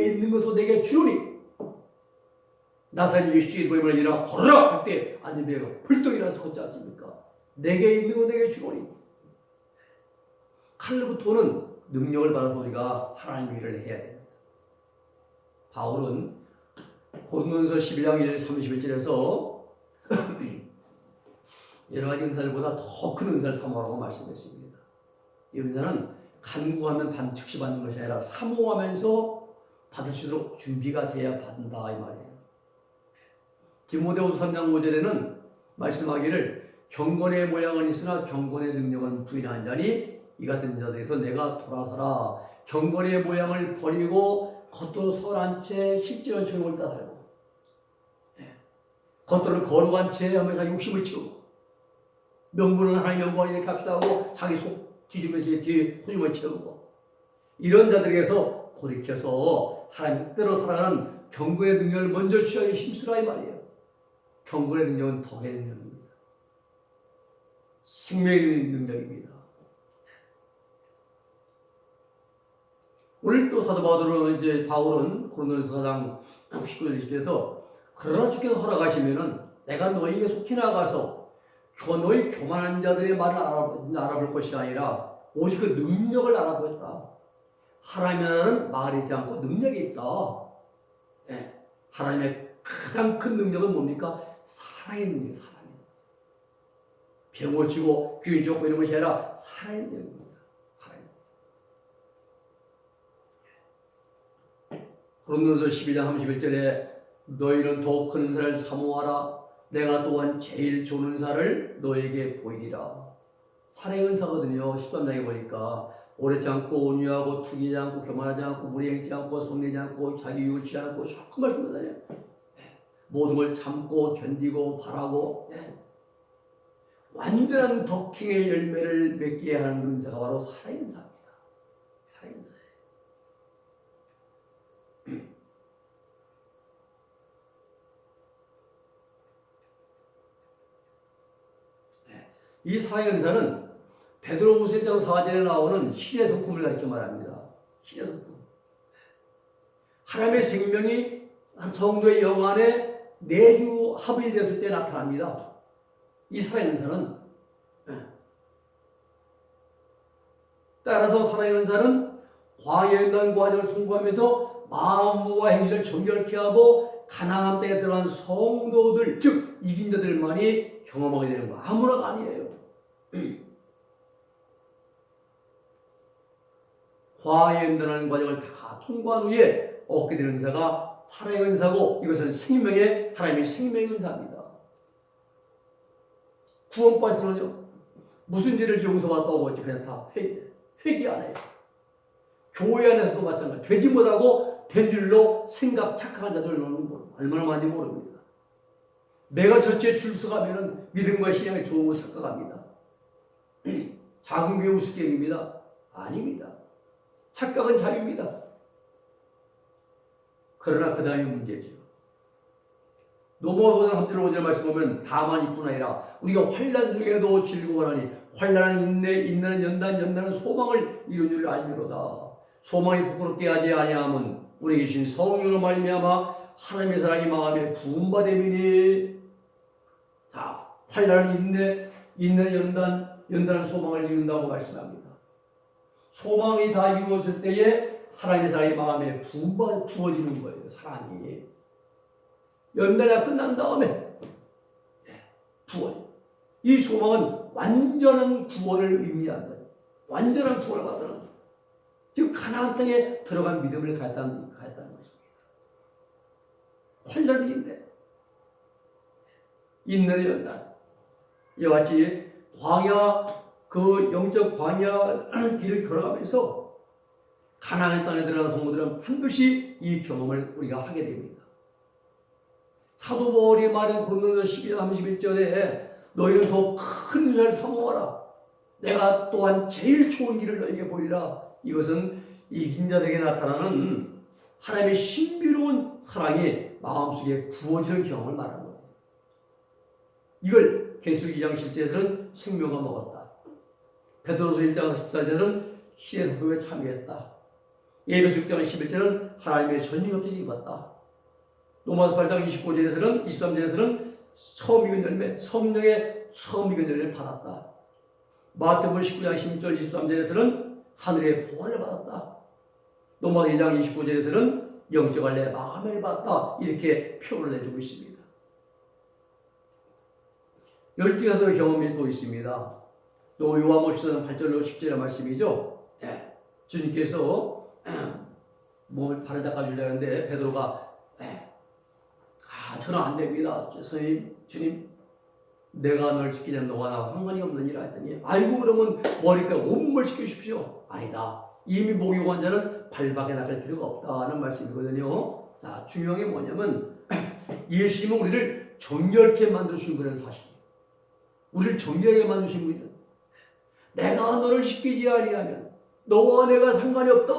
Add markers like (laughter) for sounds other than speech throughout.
있는 것으로 내게 주노니 나사렛 예수 이름을 일어나 걸어라 할 때 안전배가 불떡 일어나서 걷지 않습니까? 내게 있는 것 내게 주노니 칼로부터는 능력을 받아서 우리가 하나님 일을 해야 됩니다. 바울은 고린도서 11장 1 31절에서 여러 가지 은사들보다 더 큰 은사를 사모하라고 말씀했습니다. 이 은사는 간구하면 반 즉시 받는 것이 아니라 사모하면서 받을 수 있도록 준비가 돼야 받는다 이 말이에요. 디모데후서 3장 5절에는 말씀하기를 경건의 모양은 있으나 경건의 능력은 부인한 자니 이 같은 자들에서 내가 돌아서라 경건의 모양을 버리고 겉으로 설한 채 실제로 조용을 따 살고 예. 겉으로 거룩한 채 하면서 욕심을 치우고 명분은 하나님 명분 이렇게 합시다 하고 자기 속 뒤집어서 뒤에 호주머니 채우고 이런 자들에게서 돌이켜서 하나님 뜻대로 살아가는 경건의 능력을 먼저 취하기 힘쓰라 이 말이에요. 경건의 능력은 덕의 능력입니다. 생명의 능력입니다. 오늘 또 사도 바울은 이제 바울은 고린도서 4장 19절 20절에서 그러나 주께서 허락하시면은 내가 너희에게 속히 나가서 교 너희 교만한 자들의 말을 알아볼 것이 아니라 오직 그 능력을 알아보겠다. 하나님은 말이지 않고 능력이 있다. 예. 하나님의 가장 큰 능력은 뭡니까? 사랑의 능력, 사랑의 능력. 병 고치고 귀인 쫓고 이런 것이 아니라 사랑의 능력입니다. 사랑의 능력. 고린도서 12장 31절에 너희는 더 큰 은사를 사모하라. 내가 또한 제일 좋은 은사를 너에게 보이리라. 사랑의 은사거든요. 13장에 보니까 오래지 않고 온유하고 투기지 않고 교만하지 않고 무리행지 않고 속내지 않고 자기 유치 않고 조금 말씀하잖아요. 모든 걸 참고 견디고 바라고 예. 완전한 덕행의 열매를 맺게 하는 은사가 바로 사랑의 은사입니다. 사랑의 은사예요. 네. 이 사랑의 은사는 베드로후서 1장 4절에 나오는 신의 성품을 가리켜 말합니다. 신의 성품. 하나님의 생명이 한 성도의 영 안에 내주 합이 됐을 때 나타납니다. 이 사랑의 은사는 예. 따라서 은사는 과거의 난 과정을 통과하면서 마음과 행실을 정결케 하고 가나안 땅에 들어간 성도들 즉 이긴 자들만이 경험하게 되는 거 아무나가 아니에요. 과거의 연단하는 과정을 다 통과한 후에 얻게 되는 은사가 사랑의 은사고 이것은 생명의 하나님의 생명의 은사입니다. 구원받아서는요 무슨 죄를 용서받다고 하지 그냥 다 회개, 회개 안 해요. 교회 안에서도 마찬가지. 되지 못하고 된 줄로 생각 착각한 자들은 얼마나 많이 모릅니다. 내가 저쪽에 줄 서가면은 믿음과 신앙에 좋은 걸 착각합니다. (clears throat) 작은 교회 우습게 입니다. 아닙니다. 착각은 자유입니다. 그러나 그 다음이 문제죠. 노모고는 함대로 오절 말씀하면 다만 이뿐 아니라 우리가 환란 중에도 즐거워하니 환란은 인내, 인내는 연단, 연단은 소망을 이룬 줄 알미로다. 소망이 부끄럽게 하지 아니함은 우리에게 주신 성령으로 말미암아 하나님의 사랑이 마음에 부음받음이니 자 환란은 인내, 인내는 연단, 연단은 소망을 이룬다고 말씀합니다. 소망이 다 이루어질 때에 하나님의 사랑이 마음에 부어, 부어지는 거예요. 사랑이. 연단이 끝난 다음에 부어. 이 소망은 완전한 구원을 의미한다. 완전한 구원을 받는 거예요. 즉 가나안 땅에 들어간 믿음을 가졌다는, 가졌다는 것입니다. 있네. 있는 연단. 이와 같이 광야 그 영적 광야 길을 걸어가면서 가나안 땅에 들어간 성도들은 반드시 이 경험을 우리가 하게 됩니다. 사도 바울이 말한 고린도서 12장 31절에 너희는 더큰 은사를 사모하라. 내가 또한 제일 좋은 길을 너희에게 보이라. 이것은 이긴 자들에게 나타나는 하나님의 신비로운 사랑이 마음속에 부어지는 경험을 말하는 거예요. 이걸 계수 2장 7절에서는 생명과 먹었다. 베드로서 1장 14절은 신의 성품에 참여했다. 예배소 6장 11절은 하나님의 전율업체를 입었다. 로마서 8장 29절에서는 23절에서는 처음 익은 열매, 성령의 처음 익은 열매를 받았다. 마태복음 19장 16절 23절에서는 하늘의 보호를 받았다. 로마서 2장 29절에서는 영적 할례 마감을 받았다. 이렇게 표현을 해주고 있습니다. 열두 가지 경험이 또 있습니다. 또 요한복음 8절로 10절의 말씀이죠. 예. 주님께서 (clears throat) 몸을 바로 닦아주려고 하는데 베드로가 예. 아 저는 안 됩니다. 선생님 주님 내가 널 않는 너가 나와 상관이 없느니라 했더니 아이고 그러면 머리가 온몸을 지켜주십시오. 아니다. 이미 목이 환자는 발밖에 나갈 필요가 없다는 말씀이거든요. 자 중요한 게 뭐냐면 (clears throat) 예수님은 우리를 정결케 만들어주신 그런 사실. 우리를 정결하게 만드신 분이다. 내가 너를 시키지 아니하면 너와 내가 상관이 없다.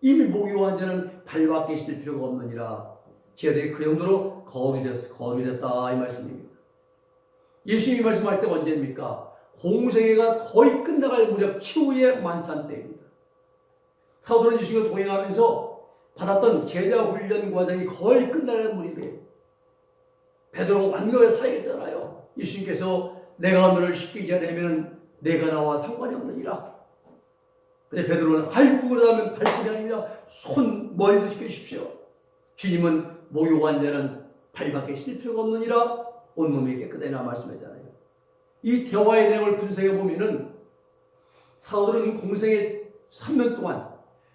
이미 목이 환자는 발밖에 있을 필요가 없느니라. 제들이 그 정도로 거룩이 됐다 이 말씀입니다. 예수님이 말씀할 때 언제입니까? 공생애가 거의 끝나갈 무렵 치후의 만찬 때입니다. 사도는 예수님과 동행하면서 받았던 제자 훈련 과정이 거의 끝나갈 무렵에 베드로가 완벽하게 살아있잖아요. 예수님께서 내가 너를 시키지 않으면 내가 나와 상관이 없느니라. 근데 베드로는 아이고 그러다면 발길이 아니라 손 머리도 시켜주십시오. 주님은 목욕 환자는 발밖에 쓸 필요가 없느니라 온몸이 깨끗해나 말씀했잖아요. 이 대화의 내용을 분석해 보면은 사도들은 공생의 3년 동안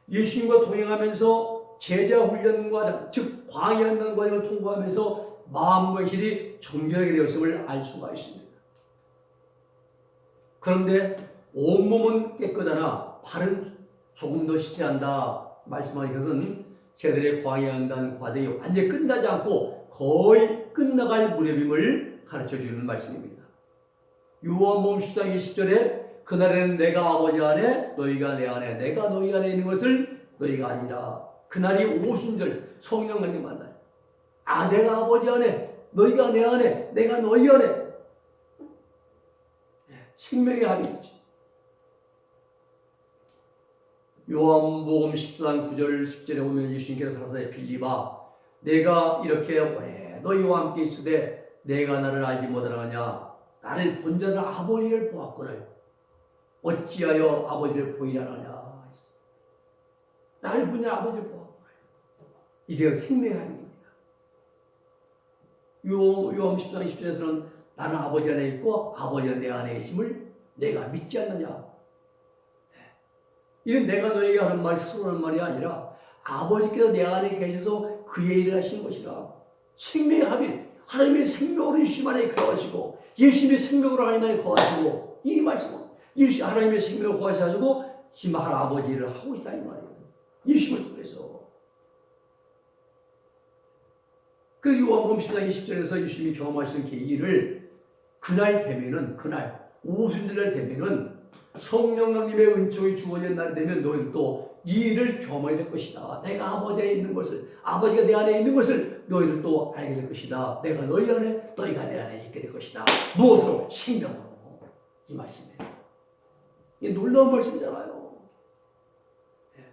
예수님과 동행하면서 제자 훈련 과정, 즉 광야하는 과정을 통과하면서 마음과 길이 정결하게 되었음을 알 수가 있습니다. 그런데 온몸은 깨끗하나 발은 조금 더 시체한다 말씀하신 것은 제들의 광야한다는 과정이 완전히 끝나지 않고 거의 끝나갈 무렵임을 가르쳐 주는 말씀입니다. 요한복음 14장 20절에 그날에는 내가 아버지 안에 너희가 내 안에 내가 너희 안에 있는 것을 너희가 아니라 그날이 오순절 성령 하나님 만날 아 내가 아버지 안에 너희가 내 안에 내가 너희 안에 생명의 합이지 요한복음 14장 9절 10절에 보면 예수님께서 살아서 빌리바 내가 이렇게 오래 너희와 함께 있으되 내가 나를 알지 못하느냐? 나를 본 자는 아버지를 보았거늘 어찌하여 아버지를 보이려 하냐? 나를 본 자는 아버지를 보았거늘 이게 생명의 합입니다. 요, 요한 14장 10절에서는 나는 아버지 안에 있고 아버지가 내 안에 있음을 내가 믿지 않느냐 이는 내가 너에게 하는 말이 스스로 하는 말이 아니라 아버지께서 내 안에 계셔서 그의 일을 하신 것이라. 생명의 합일, 하나님의 생명으로 예수님 안에 거하시고 예수님의 생명으로 하나님 안에 거하시고 이 말씀은 예수 하나님의 생명으로 거하셔가지고 지금 할 아버지 일을 하고 있다 이 말이에요. 예수님을 통해서. 그 요한복음 14장 20절에서 예수님이 경험하신 그 일을 그날 되면은 그날 오순절날 되면은 성령님의 은총이 주어진 날 되면 너희들도 이 일을 경험하게 될 것이다. 내가 아버지 안에 있는 것을, 아버지가 내 안에 있는 것을 너희들도 알게 될 것이다. 내가 너희 안에, 너희가 내 안에 있게 될 것이다. 무엇으로? 생명으로. 이 말씀이에요. 이게 놀라운 말씀이잖아요. 예.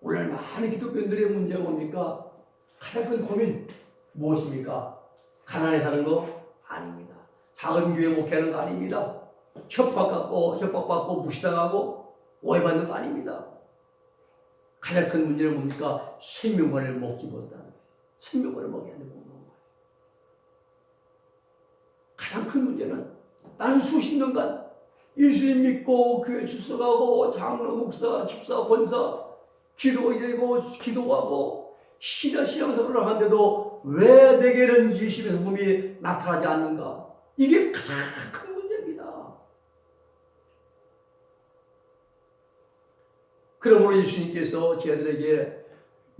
오늘 많은 기독교인들의 문제가 뭡니까? 가장 큰 고민 무엇입니까? 가난에 사는 거 아닙니다. 작은 교회 목회하는 거 아닙니다. 협박받고 협박받고 무시당하고 오해받는 거 아닙니다. 가장 큰 문제는 뭡니까? 생명권을 먹지 못하는 거예요. 생명권을 먹여야 되는 거예요. 가장 큰 문제는 나는 수십 년간 예수님 믿고 교회 출석하고 장로, 목사, 집사, 권사 기도되고 기도하고 신앙 신앙생활을 하는데도 왜 내게는 예수님의 성품이 나타나지 않는가? 이게 가장 큰 문제입니다. 그러므로 예수님께서 저희들에게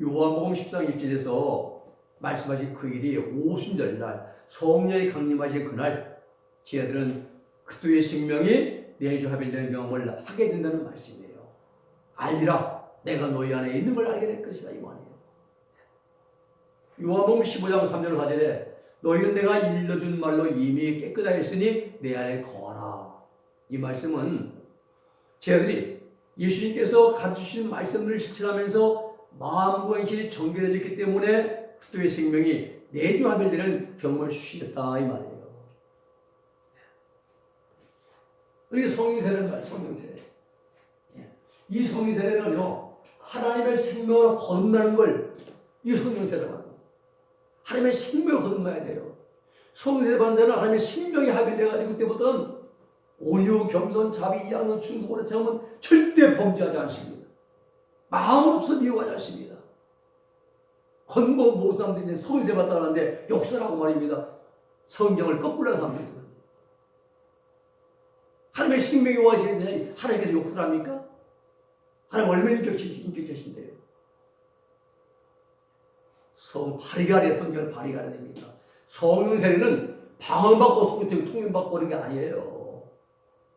요한복음 14장 1절에서 말씀하신 그 일이 오순절날 성령이 강림하신 그날 저희들은 그리스도의 생명이 내주 합일되는 경험을 하게 된다는 말씀이에요. 알리라 내가 너희 안에 있는 걸 알게 될 것이다 이 말이에요. 요한복음 15장 3절 4절에 너희는 내가 일러준 말로 이미 깨끗하였으니 내 안에 거하라. 이 말씀은 저희들이 예수님께서 가르치신 말씀을 실천하면서 마음과 힘이 정결해졌기 때문에 그리스도의 생명이 내주하별되는 경험을 주시겠다 이 말이에요. 이게 성인세례는 말 성령세례. 예. 이 성인세례는요 하나님의 생명으로 거듭나는 걸이 성령세례라고. 하나님의 생명을 거듭나야 돼요. 성세례 반대는 하나님의 생명이 합일돼가지고 그때부터는 온유, 겸손, 자비, 양선, 충성으로 참으면 절대 범죄하지 않습니다. 마음으로서 미워하지 않습니다. 건보 모든 사람들이 이제 성세 받다는데 욕설하고 말입니다. 성경을 거꾸로 한 사람들이 하나님의 생명이 와시는데 하나님께서 욕을 합니까? 하나님 얼마나 인격체신데요. 성 성경을 발휘가 됩니다. 성령 세례는 방언받고 소개팅 통행받고 그런 게 아니에요.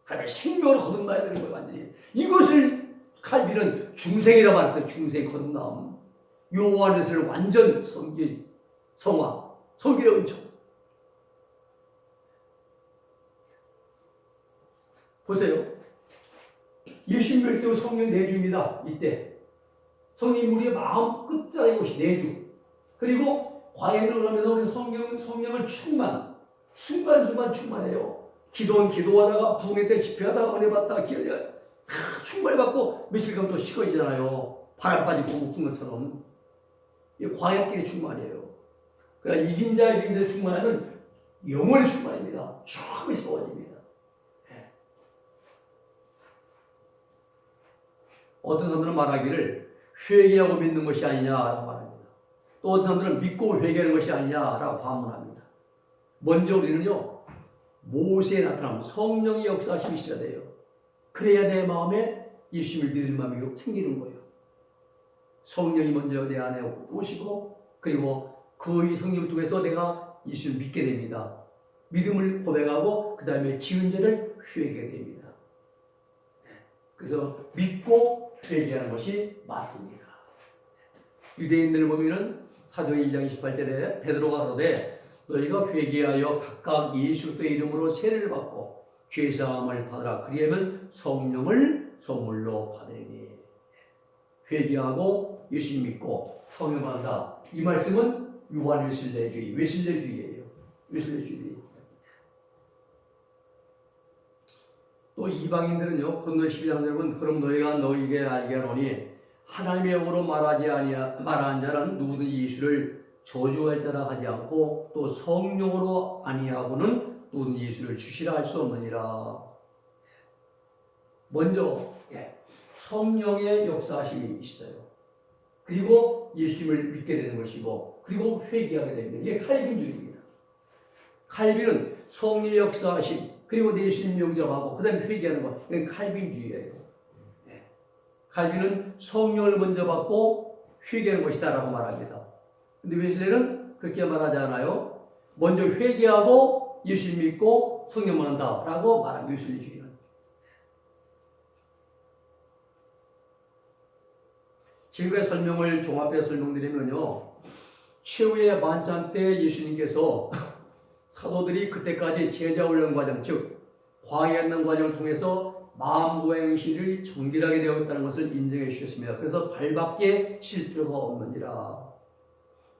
하나님의 생명을 거듭나야 되는 거예요, 완전히. 이것을 칼빈은 중생이라 말했어요. 중생 거듭남. 요한에서는 완전 성기, 성화, 성기의 은총. 보세요. 일신멸도 성령 내주입니다. 이때. 성령 우리의 마음 끝자리 것이 내주. 그리고 과연을 하면서 우리 성령, 성령을 충만, 순간순간 충만해요. 기도는 기도하다가 부흥회 때 집회하다가 은혜 받다가 기도해 다 충만히 받고 며칠간 또 식어지잖아요. 바람 빠지고 묶은 것처럼. 이 과학끼리 충만이에요. 그러니까 이긴 자 이긴 자 충만하면 영원히 충만입니다. 충분히 세워집니다. 예. 어떤 사람들은 말하기를 회개하고 믿는 것이 아니냐라고 말합니다. 또 어떤 사람들은 믿고 회개하는 것이 아니냐라고 반문합니다. 먼저 우리는요 모세에 나타나면 성령의 역사심이 있어야 돼요. 그래야 내 마음에 예수님을 믿을 마음이 생기는 거예요. 성령이 먼저 내 안에 오시고 그리고 그 성령을 통해서 내가 예수를 믿게 됩니다. 믿음을 고백하고 그 다음에 지은 죄를 회개하게 됩니다. 그래서 믿고 회개하는 것이 맞습니다. 유대인들을 보면은 사도행 2장 28절에 베드로가 그러되 너희가 회개하여 각각 예수 그리스도의 이름으로 세례를 받고 죄 사함을 받으라 그리하면 성령을 선물로 받으리니 회개하고 예수 믿고 성령 받는다. 이 말씀은 유한 외실례주의, 외실례주의예요. 외실례주의. 또 이방인들은요, 고린도 12장 되면 그럼 너희가 너희에게 알게 하노니 하나님의 영으로 말하지 아니하 말하는 자는 누구든지 예수를 저주할 자라 하지 않고 또 성령으로 아니하고는 누구든지 예수를 주시라 할 수 없느니라. 먼저 예, 성령의 역사하심이 있어요. 그리고 예수님을 믿게 되는 것이고 그리고 회개하게 됩니다. 이게 칼빈주의입니다. 칼빈은 성령의 역사하심 그리고 내 예수님 영접하고 그 다음에 회개하는 것 이건 칼빈주의예요. 네. 칼빈은 성령을 먼저 받고 회개하는 것이다 라고 말합니다. 근데 웨슬레는 그렇게 말하지 않아요. 먼저 회개하고 예수님 믿고 성령 만한다 라고 말합니다. 웨슬레주의는. 지금까지 설명을 종합해 설명드리면요. 최후의 만찬 때 예수님께서 (laughs) 사도들이 그때까지 제자 훈련 과정, 즉 과외하는 과정을 통해서 마음 고행실을 정결하게 되었다는 것을 인정해 주셨습니다. 그래서 발밖에 실 필요가 없느니라.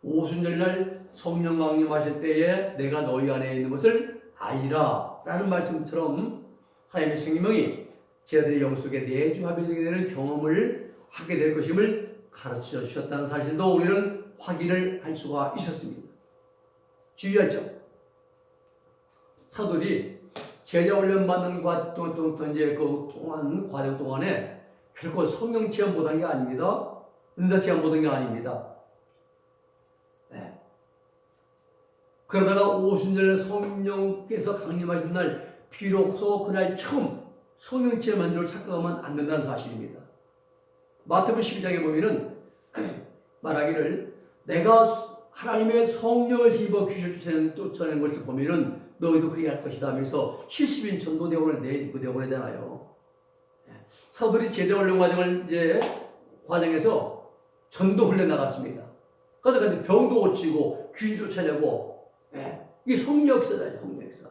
오순절날 성령 강림하실 때에 내가 너희 안에 있는 것을 알리라 라는 말씀처럼 하나님의 생명이 제자들의 영속에 내주 합일되게 되는 경험을 하게 될 것임을 가르쳐 주셨다는 사실도 우리는 확인을 할 수가 있었습니다. 주의할 점. 사도들이 제자 훈련 받는 과, 또, 또, 또 이제 그 동안 과정 동안에 결코 성령 체험 못한 게 아닙니다. 은사 체험 못한 게 아닙니다. 네. 그러다가 오순절 성령께서 강림하신 날 비로소 그날 처음 성령 체험 한 줄 착각하면 안 된다는 사실입니다. 마태복음 12장에 보면은 (clears throat) 말하기를 내가 하나님의 성령을 힘입어 귀신을 쫓아내는 것을 보면은 너희도 그리 할 것이다 하면서 70인 전도대원을 내고 내보내잖아요. 사도들이 제자 훈련 과정을 이제 과정에서 전도 훈련 나갔습니다. 그래서 병도 고치고 귀신 쫓아내고 예. 이게 성령 역사다 성령 역사.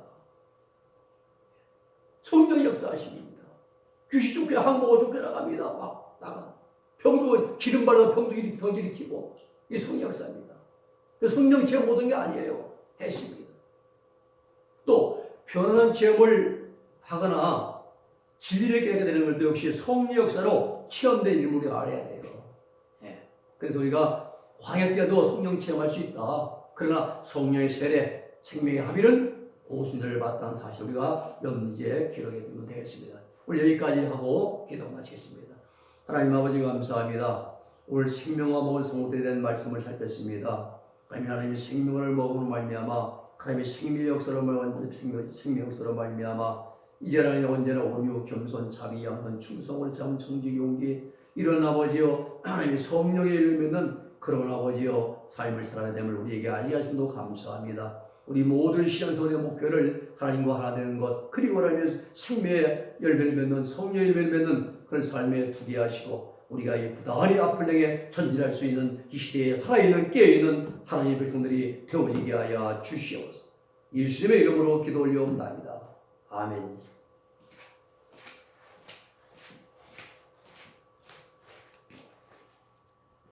성령 역사 하십니다. 귀신 쫓겨 항목을 쫓겨나갑니다. 막 나가. 병도 기름 발라 병도 병 일으키고 이 성령 역사입니다. 그 성령 체험 모든 게 아니에요. 또 변화한 체험을 하거나 진리를 깨게 되는 것도 역시 성령 역사로 체험된 인물이 알아야 돼요. 예. 그래서 우리가 광야 때도 성령 체험할 수 있다. 그러나 성령의 세례, 생명의 합의는 오순절을 봤다는 사실 우리가 연지에 기록해 두면 되겠습니다. 오늘 여기까지 하고 기도 마치겠습니다. 하나님 아버지 감사합니다. 오늘 생명과 먹을 성도에 대한 말씀을 살폈습니다. 하나님 하나님이 생명을 먹으로 말미암아 하나님의 생명 역사로 말미암아 생명, 역사로 말미암아 이제 하나님 언제나 온유 겸손 자비 양선 충성을 참 정직 용기 이런 아버지여 하나님의 성령의 일면은 그런 아버지여 삶을 살아야 됨을 우리에게 알게 하심도 감사합니다. 우리 모든 시장선의 목표를 하나님과 하나 되는 것 그리고 하나님의 생명의 열매를 맺는 성령의 열매를 맺는 그런 삶에 두게 하시고 우리가 이 부단히 앞을 향해 전진할 수 있는 이 시대에 살아있는 깨어있는 하나님의 백성들이 되어지게 하여 주시옵소서. 예수님의 이름으로 기도 올려옵나이다. 아멘